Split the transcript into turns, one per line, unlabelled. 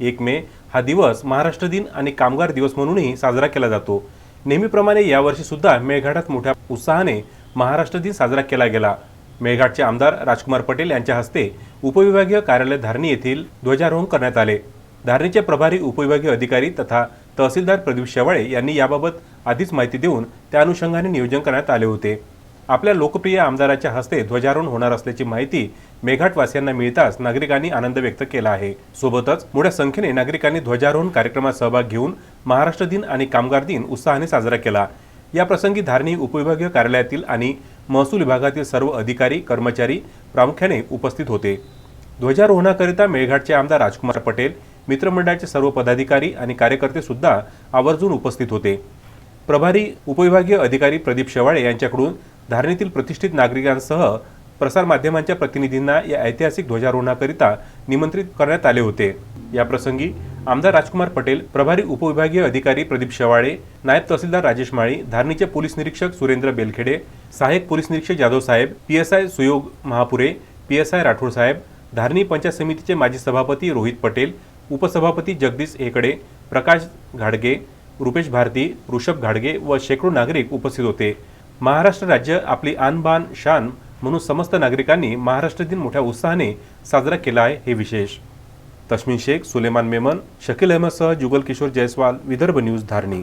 एक मे हा दिवस महाराष्ट्र दिन आणि कामगार दिवस म्हणूनही साजरा केला जातो. नेहमीप्रमाणे यावर्षी सुद्धा मेळघाटात मोठ्या उत्साहाने महाराष्ट्र दिन साजरा केला गेला. मेळघाटचे आमदार राजकुमार पटेल यांच्या हस्ते उपविभागीय कार्यालय धारणी येथील ध्वजारोहण करण्यात आले. धारणीचे प्रभारी उपविभागीय अधिकारी तथा तहसीलदार प्रदीप शेवाळे यांनी याबाबत आधीच माहिती देऊन त्या अनुषंगाने नियोजन करण्यात आले होते. आपल्या लोकप्रिय आमदाराच्या हस्ते ध्वजारोहण होणार असल्याची माहिती मेघाटवासियांना मिळताच नागरिकांनी आनंद व्यक्त केला आहे. सोबतच मोठ्या संख्येने नागरिकांनी ध्वजारोहण कार्यक्रमात सहभाग घेऊन महाराष्ट्र दिन आणि कामगार दिन उत्साहाने साजरा केला. या प्रसंगी धारणी उपविभागीय कार्यालयातील आणि महसूल विभागातील सर्व अधिकारी कर्मचारी प्रामुख्याने उपस्थित होते. ध्वजारोहणाकरिता मेळघाटचे आमदार राजकुमार पटेल मित्रमंडळाचे सर्व पदाधिकारी आणि कार्यकर्ते सुद्धा आवर्जून उपस्थित होते. प्रभारी उपविभागीय अधिकारी प्रदीप शेवाळे यांच्याकडून धारणीतील प्रतिष्ठित नागरिकांसह प्रसारमाध्यमांच्या प्रतिनिधींना या ऐतिहासिक ध्वजारोहणाकरिता निमंत्रित करण्यात आले होते. या प्रसंगी आमदार राजकुमार पटेल प्रभारी उपविभागीय अधिकारी प्रदीप शेवाळे नायब तहसीलदार राजेश माळी धारणीचे पोलीस निरीक्षक सुरेंद्र बेलखेडे सहाय्यक पोलीस निरीक्षक जाधव साहेब P S I Suyog Mahapure P S I Rathod साहेब धारणी पंचायत समितीचे माजी सभापती रोहित पटेल उपसभापती जगदीश हेकडे प्रकाश घाडगे रुपेश भारती ऋषभ घाडगे व शेकडो नागरिक उपस्थित होते. महाराष्ट्र राज्य आपली आनबान शान म्हणून समस्त नागरिकांनी महाराष्ट्र दिन मोठ्या उत्साहाने साजरा केला आहे हे विशेष. तस्मिन शेख सुलेमान मेमन शकील अहमदसह जुगल किशोर जयस्वाल विदर्भ न्यूज धारणी.